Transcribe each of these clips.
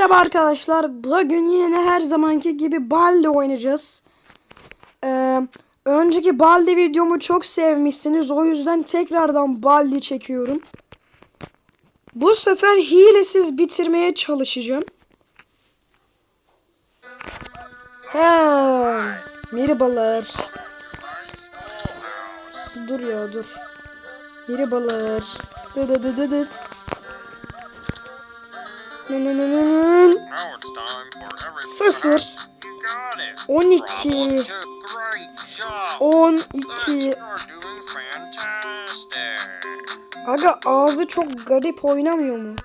Merhaba arkadaşlar. Bugün yine her zamanki gibi Baldi oynayacağız. Ee, önceki Baldi videomu çok sevmişsiniz. O yüzden tekrardan Baldi çekiyorum. Bu sefer hilesiz bitirmeye çalışacağım. He, merhabalar. Dur ya dur. Merhabalar. Dı dı dı dı dı. Sıfır. You got it. 12 Problem two. Great job. 12 That's you're doing fantastic. Aga ağzı çok garip oynamıyor mu?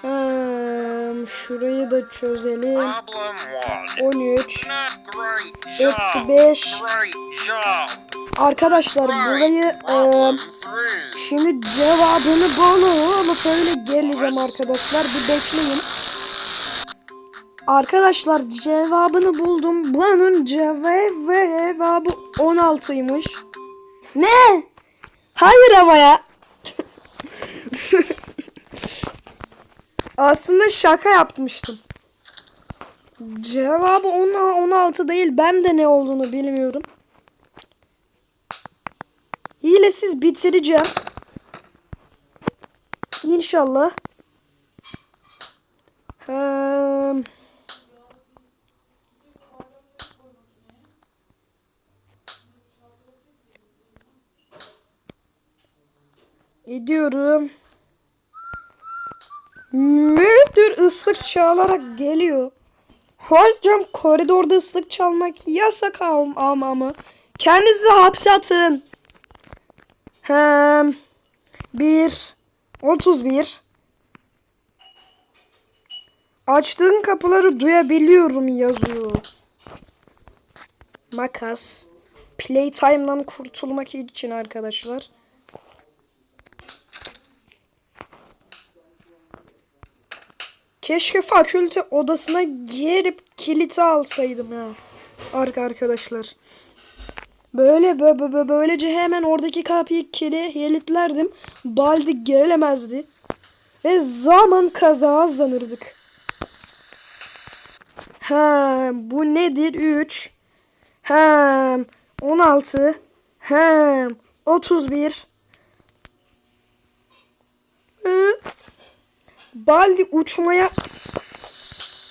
Hmm, şurayı da çözelim. Problem one. 13 Not great job. Eksi 5 Great job. Arkadaşlar burayı e, şimdi cevabını bulup öyle geleceğim arkadaşlar. Bir bekleyin. Arkadaşlar cevabını buldum. Bunun cevabı 16'ymış. Ne? Hayır ama ya. Aslında şaka yapmıştım. Cevabı 10 16 değil. Ben de ne olduğunu bilmiyorum. Hilesiz bitireceğim. İnşallah. Eee, Gidiyorum. Müdür ıslık çalarak geliyor. Hocam koridorda ıslık çalmak yasak ama ama? Kendinizi hapse atın. Hem bir 31 Açtığın kapıları duyabiliyorum yazıyor. Makas. Playtime'dan kurtulmak için arkadaşlar. Keşke fakülte odasına girip kiliti alsaydım ya. Arka arkadaşlar. Böyle bö bö bö böylece hemen oradaki kapıyı kilitlerdim. Baldi gelemezdi. Ve zaman kazanırdık. Ha, bu nedir? 3 hem 16 hem 31 Hı. Baldi uçmaya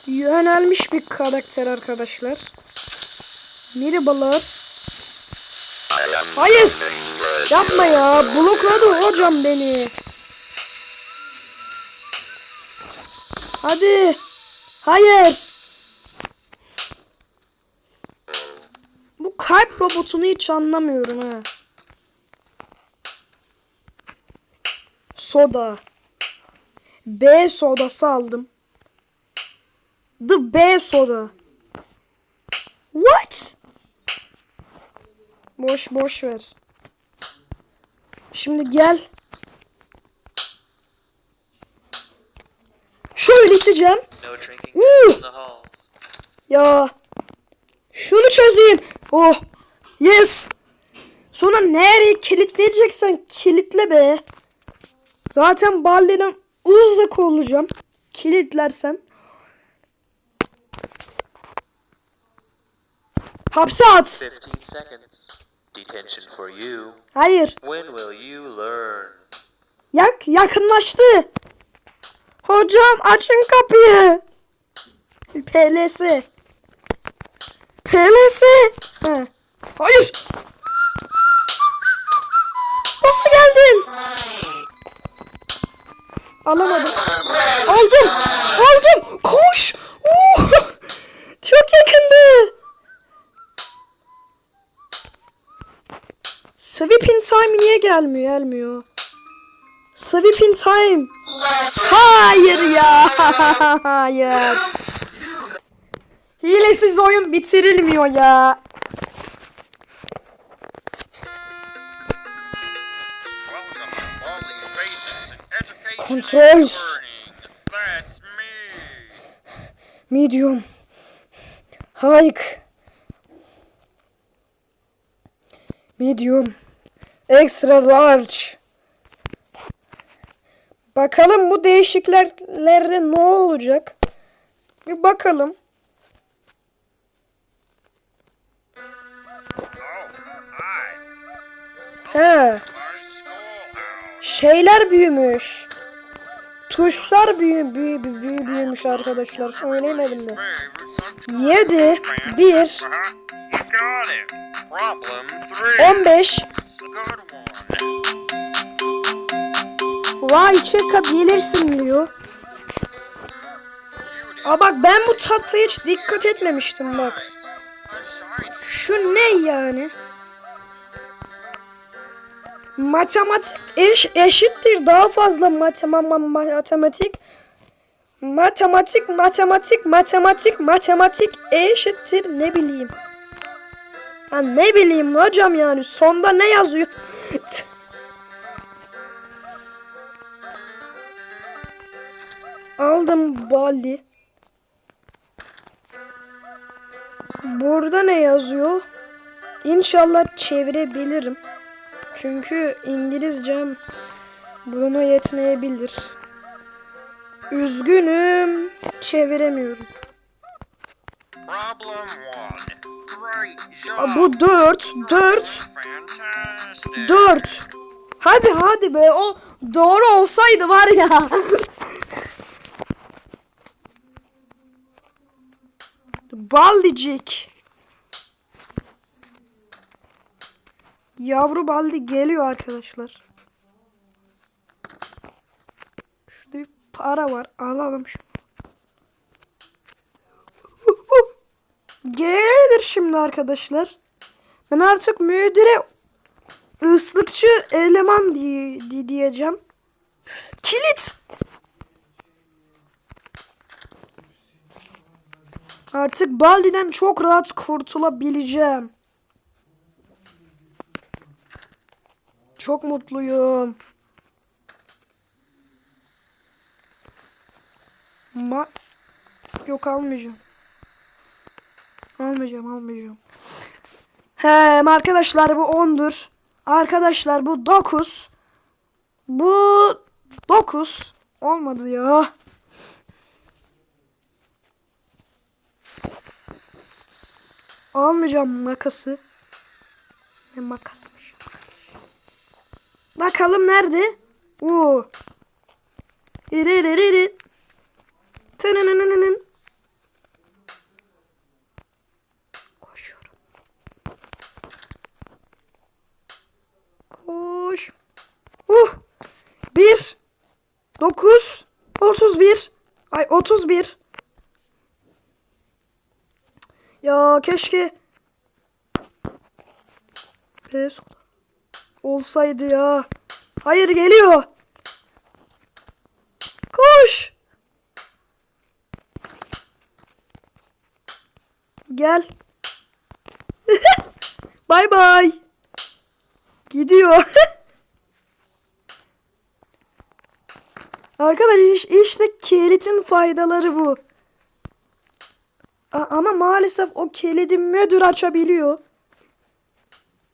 yönelmiş bir karakter arkadaşlar. Merhabalar. Hayır. Yapma ya. Blokladı hocam beni. Hadi. Hayır. Bu kalp robotunu hiç anlamıyorum ha. Soda. B sodası aldım. The B soda. Boş boş ver. Şimdi gel. Şöyle iteceğim. No. Ya. Şunu çözeyim. Oh. Yes. Sonra nereye kilitleyeceksen kilitle be. Zaten Baldi'den uzak olacağım. Kilitlersen. Hapse at. 15 seconds. Detention for you. Hayır. When will you learn? Yak yakınlaştı. Hocam açın kapıyı. PLS. PLS. Ha. Hayır. Nasıl geldin? Alamadım. Aldım. Aldım. Koş. Oo. Çok yakındı. Sweeping time niye gelmiyor? Gelmiyor. Sweeping time. Hayır ya. Hayır. Hilesiz oyun bitirilmiyor ya. İn Controls. Medium. Hike. Medium. Extra large. Bakalım bu değişikliklerde ne olacak? Bir bakalım. He, şeyler büyümüş. Tuşlar büyü, büyü, büyü, büyü- büyümüş arkadaşlar. Söyleyemedim de. Favorite 7, 1, Uh-huh. You got it. Problem three. 15. Vay çıkabilirsin diyor. Aa bak ben bu tatlıya hiç dikkat etmemiştim bak. Şu ne yani? Matematik eş, eşittir daha fazla matema, ma- matematik. Matematik, matematik, matematik, matematik eşittir ne bileyim. Ha ne bileyim hocam yani sonda ne yazıyor? Aldım bali. Burada ne yazıyor? İnşallah çevirebilirim. Çünkü İngilizcem buna yetmeyebilir. Üzgünüm. Çeviremiyorum. Aa, bu 4. 4. Fantastic. 4. Hadi hadi be o doğru olsaydı var ya. Ballicik. Yavru baldi geliyor arkadaşlar. Şurada bir para var. Alalım şunu. Gelir şimdi arkadaşlar. Ben artık müdüre ıslıkçı eleman diye, di- diyeceğim. Kilit. Artık Baldi'den çok rahat kurtulabileceğim. Çok mutluyum. Ma Yok almayacağım. Almayacağım almayacağım. Hem arkadaşlar bu 10'dur. Arkadaşlar bu 9. Bu 9. Olmadı ya. Almayacağım makası. Ne makasmış. Bakalım nerede? Oo. İri iri iri iri. Tınınınının. Koşuyorum. Koş. Uh. 1 9 31 Ay 31 Ya keşke Pes olsaydı ya. Hayır geliyor. Koş. Gel. Bay bay. Gidiyor. Arkadaşlar iş- işte kilitin faydaları bu. A- ama maalesef o kilidi müdür açabiliyor.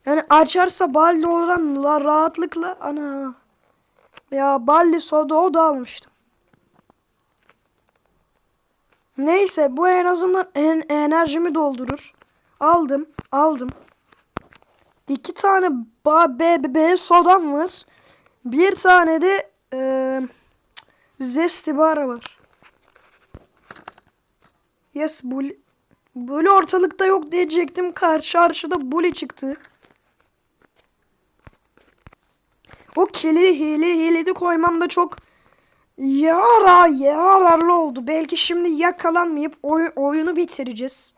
Yani açarsa balli oranla rahatlıkla ana. Ya balli soda o da almıştım. Neyse bu en azından en enerjimi doldurur. Aldım, aldım. İki tane B, B, B sodam var. Bir tane de eee zesti bara var. Yes bully. Böyle ortalıkta yok diyecektim. Karşı karşıda bully çıktı. O kili hile hiledi koymam da çok yara yararlı oldu. Belki şimdi yakalanmayıp oy- oyunu bitireceğiz.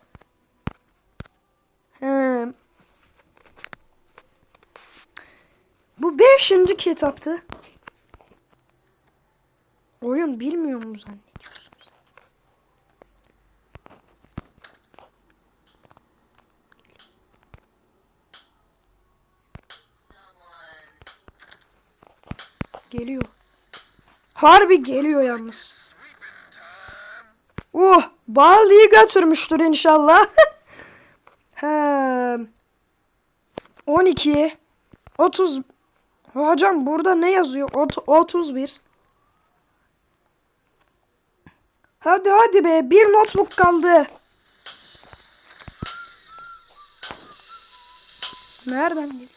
He. Bu beşinci kitaptı. Oyun bilmiyor mu zannediyorsunuz? Geliyor. Harbi geliyor yalnız. Uh, Baldi'yi götürmüştür inşallah. He. 12. 30 Hocam burada ne yazıyor? Ot- 31 Hadi hadi be bir notebook kaldı. Nereden geliyor?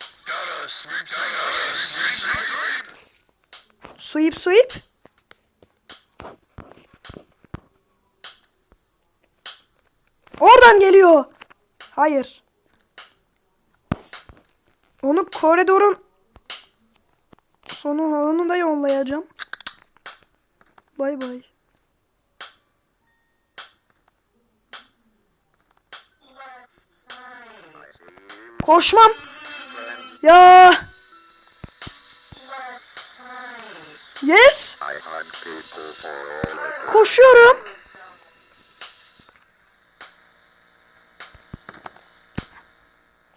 Sweep sweep. Oradan geliyor. Hayır. Onu koridorun sonu onu da yollayacağım. Bay bay. Koşmam. Ya. Yes. Koşuyorum.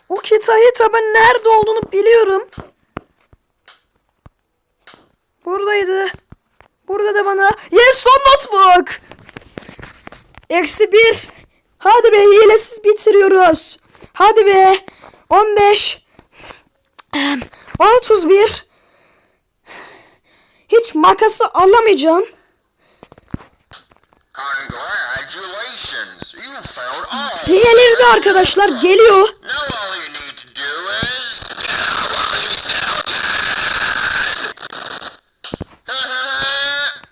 O kita hitabın nerede olduğunu biliyorum. Buradaydı. Burada da bana. Yes son notebook. Eksi bir. Hadi be hilesiz bitiriyoruz. Hadi be. 15. Em, 31. Hiç makası alamayacağım. Diğerleri arkadaşlar geliyor.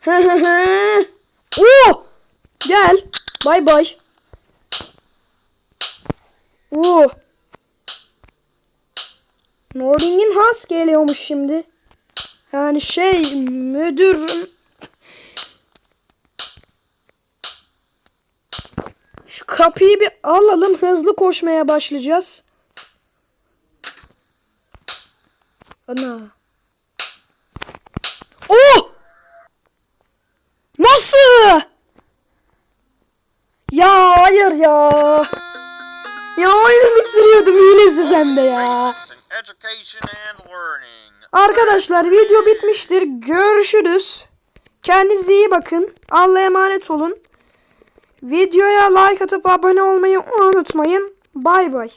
Oo! Gel. Bay bay. Oo. Nording'in has geliyormuş şimdi. Yani şey müdür Şu kapıyı bir alalım. Hızlı koşmaya başlayacağız. Ana. Oh! Nasıl? Ya hayır ya. Ya oyunu bitiriyordum hilesiz hem de ya. Arkadaşlar video bitmiştir. Görüşürüz. Kendinize iyi bakın. Allah'a emanet olun. Videoya like atıp abone olmayı unutmayın. Bay bay.